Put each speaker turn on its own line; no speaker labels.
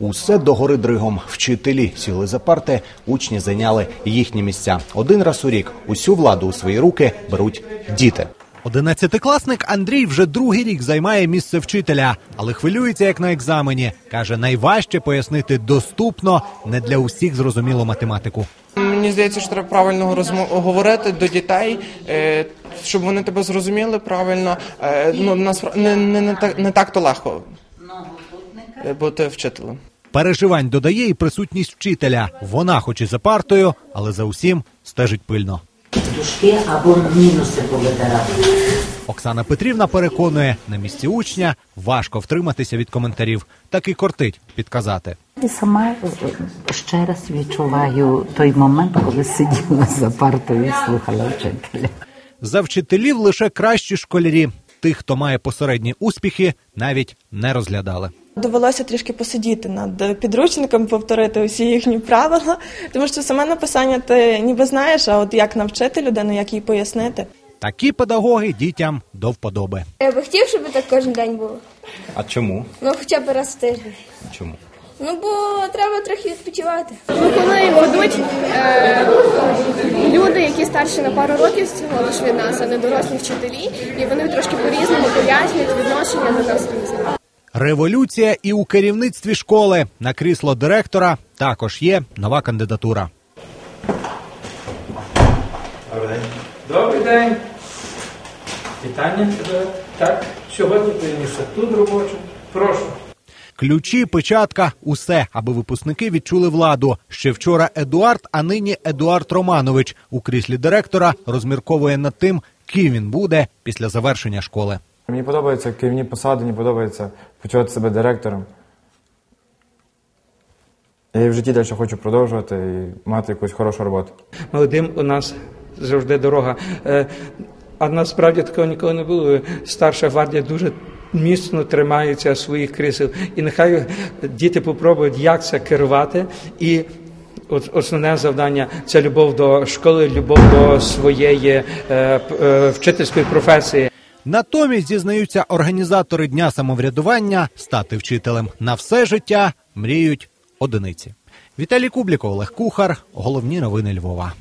Усе догори дригом. Вчителі сіли за парти, учні зайняли їхні місця. Один раз у рік усю владу у свої руки беруть діти. Одинадцятикласник Андрій вже другий рік займає місце вчителя, але хвилюється як на екзамені. каже, найважче пояснити доступно, не для усіх зрозуміло математику.
Мені здається, що треба правильно розмо- говорити до дітей, е, щоб вони тебе зрозуміли правильно. Е, Ну насправ- не, не, не, так, не так то легко бути вчителем.
Переживань додає і присутність вчителя. Вона, хоч і за партою, але за усім стежить пильно.
дужки або мінуси повитирати.
Оксана Петрівна переконує, на місці учня важко втриматися від коментарів, так і кортить підказати.
І сама е, ще раз відчуваю той момент, коли сиділа за партою і слухала вчителя.
За вчителів лише кращі школярі. Тих, хто має посередні успіхи, навіть не розглядали.
Довелося трішки посидіти над підручником, повторити усі їхні правила, тому що саме написання ти ніби знаєш, а от як навчити людину, як їй пояснити.
Такі педагоги дітям до вподоби.
Я би хотів, щоб так кожен день було.
А чому?
Ну, хоча б раз в тиждень.
Чому?
Ну, бо треба трохи відпочивати.
Ну, коли ведуть е, люди, які старші на пару років всього лиш від нас, а не дорослі вчителі, і вони трошки по-різному пояснюють відношення до нас різне.
Революція і у керівництві школи на крісло директора також є нова кандидатура.
Добрий день. Вітання. Так, сьогодні переміщу тут робочу. Прошу.
Ключі, печатка, усе, аби випускники відчули владу. Ще вчора Едуард, а нині Едуард Романович у кріслі директора розмірковує над тим, ким він буде після завершення школи.
Мені подобаються керівні посади, мені подобається почувати себе директором. Я і в житті далі хочу продовжувати і мати якусь хорошу роботу.
Молодим у нас завжди дорога. Е, А насправді такого ніколи не було. Старша гвардія дуже міцно тримається своїх крісел. І нехай діти попробують, як це керувати. І от основне завдання це любов до школи, любов до своєї е, е, вчительської професії.
Натомість зізнаються організатори дня самоврядування стати вчителем на все життя мріють одиниці. Віталій Кубліков, Олег Кухар. Головні новини Львова.